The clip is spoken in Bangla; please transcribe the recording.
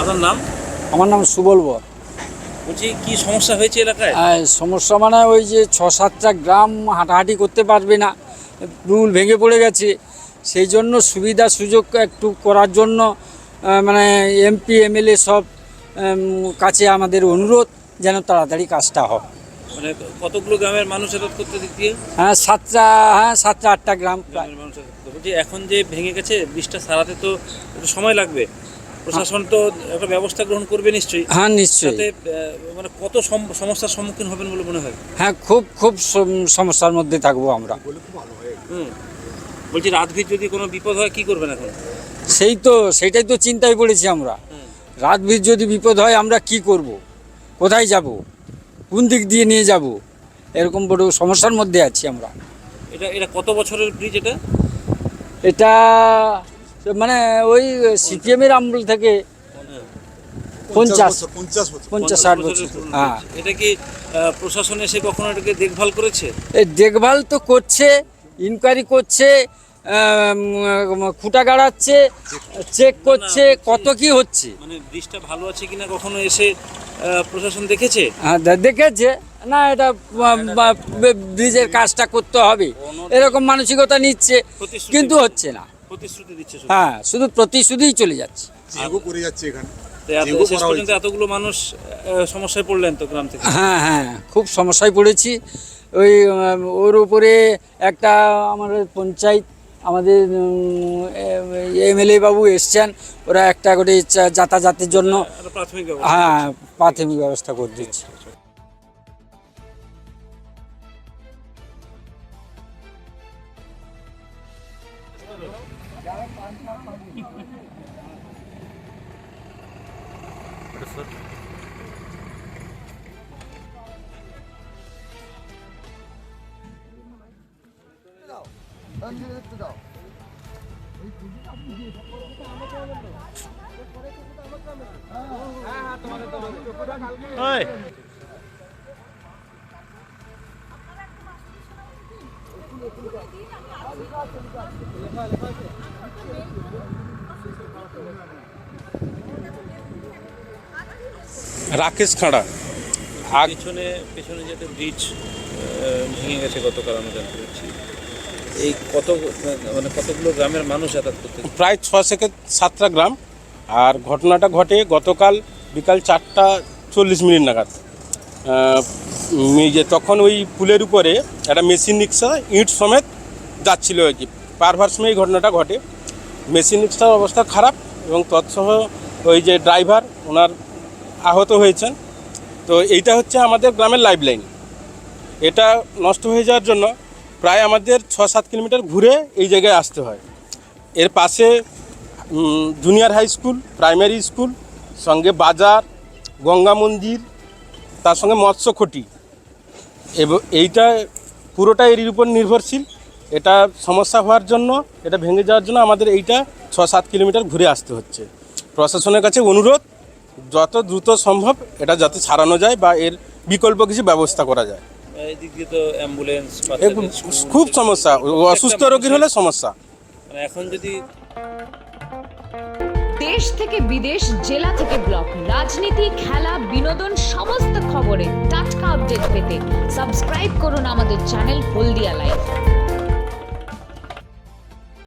আপনার নাম? আমার নাম সুবল বর। বলছি কি সমস্যা হয়েছে এলাকায়? সমস্যা মানে ওই যে ছ সাতটা গ্রাম হাঁটাহাঁটি করতে পারবে না। রুল ভেঙে পড়ে গেছে। সেই জন্য সুবিধা সুযোগ একটু করার জন্য মানে এমপি এমএলএ সব কাছে আমাদের অনুরোধ যেন তাড়াতাড়ি কাজটা হয় মানে কতগুলো গ্রামের মানুষ যাতায়াত করতে দিয়ে হ্যাঁ সাতটা হ্যাঁ সাতটা আটটা গ্রাম। বলছি এখন যে ভেঙে গেছে বৃষ্টিটা সারাতে তো একটু সময় লাগবে। প্রশাসন তো একটা ব্যবস্থা গ্রহণ করবে নিশ্চয়ই। হ্যাঁ নিশ্চয়ই। মানে কত সম- সমস্যার সম্মুখীন হবেন বলে মনে হয়? হ্যাঁ খুব খুব সমস্যার মধ্যে থাকব আমরা। হুম। বলছি রাতভির যদি কোনো বিপদ হয় কি করবেন এখন? সেই তো সেটাই তো চিন্তায় পড়েছি আমরা। হুম। রাত বির যদি বিপদ হয় আমরা কি করব? কোথায় যাব? কোন দিক দিয়ে নিয়ে যাব? এরকম বড় সমস্যার মধ্যে আছি আমরা। এটা এটা কত বছরের ব্রিজ এটা? এটা মানে ওই সিপিএমের আমল থেকে পঞ্চাশ পঞ্চাশ। পঞ্চাশ ষাট বছর হ্যাঁ। এটা কি প্রশাসন এসে কখনো এটাকে দেখভাল করেছে? এই দেখভাল তো করছে ইনকোয়ারি করছে খুঁটা গাড়াচ্ছে চেক করছে কত কি হচ্ছে। মানে ব্রিজটা ভালো আছে কিনা কখনো এসে প্রশাসন দেখেছে? হ্যাঁ দেখেছে। না এটা ব্রিজের কাজটা করতে হবে। এরকম মানসিকতা নিচ্ছে কিন্তু হচ্ছে না। প্রতিশ্রুতি দিচ্ছে হ্যাঁ শুধু প্রতিশ্রুতিই চলে যাচ্ছে। করে যাচ্ছে এখানে। এতগুলো মানুষ সমস্যায় পড়লেন তো গ্রাম থেকে? হ্যাঁ হ্যাঁ খুব সমস্যায় পড়েছি। ওই ওর উপরে একটা আমাদের পঞ্চায়েত আমাদের এমএলএ বাবু এসছেন ওরা একটা করে যাতায়াতের জন্য হ্যাঁ প্রাথমিক ব্যবস্থা হ্যাঁ প্রাথমিক রাকেশ খাঁড়া। আগ পেছনে পেছনে যে ব্রিজ ভেঙে গেছে গতকাল আমি জানতে পেরেছি। এই কত মানে কতগুলো গ্রামের মানুষ যাতায়াত করতে প্রায় ছ থেকে সাতটা গ্রাম। আর ঘটনাটা ঘটে গতকাল বিকাল চারটা চল্লিশ মিনিট নাগাদ। যে তখন ওই পুলের উপরে একটা মেশিন রিক্সা, ইট সমেত যাচ্ছিল আর কি। পারভার সময় এই ঘটনাটা ঘটে। মেশিন রিক্সার অবস্থা খারাপ এবং তৎসহ ওই যে ড্রাইভার, ওনার আহত হয়েছেন। তো এইটা হচ্ছে আমাদের গ্রামের লাইফ লাইন এটা নষ্ট হয়ে যাওয়ার জন্য প্রায় আমাদের ছ সাত কিলোমিটার ঘুরে এই জায়গায় আসতে হয়। এর পাশে junior high school, primary school, সঙ্গে বাজার, গঙ্গা মন্দির, তার সঙ্গে মৎস্যখটি এবং, এইটা পুরোটা এর উপর নির্ভরশীল। এটা সমস্যা হওয়ার জন্য, এটা ভেঙে যাওয়ার জন্য আমাদের এইটা ছ সাত কিলোমিটার ঘুরে আসতে হচ্ছে। প্রশাসনের কাছে অনুরোধ, যত দ্রুত সম্ভব এটা যাতে ছাড়ানো যায় বা এর বিকল্প কিছু ব্যবস্থা করা যায়। এই দিয়ে তো অ্যাম্বুলেন্স খুব সমস্যা। অসুস্থ রোগীর হলে সমস্যা। মানে এখন যদি দেশ থেকে বিদেশ জেলা থেকে ব্লক রাজনীতি খেলা বিনোদন সমস্ত খবরে টাটকা আপডেট পেতে সাবস্ক্রাইব করুন আমাদের চ্যানেল হলদিয়া লাইভ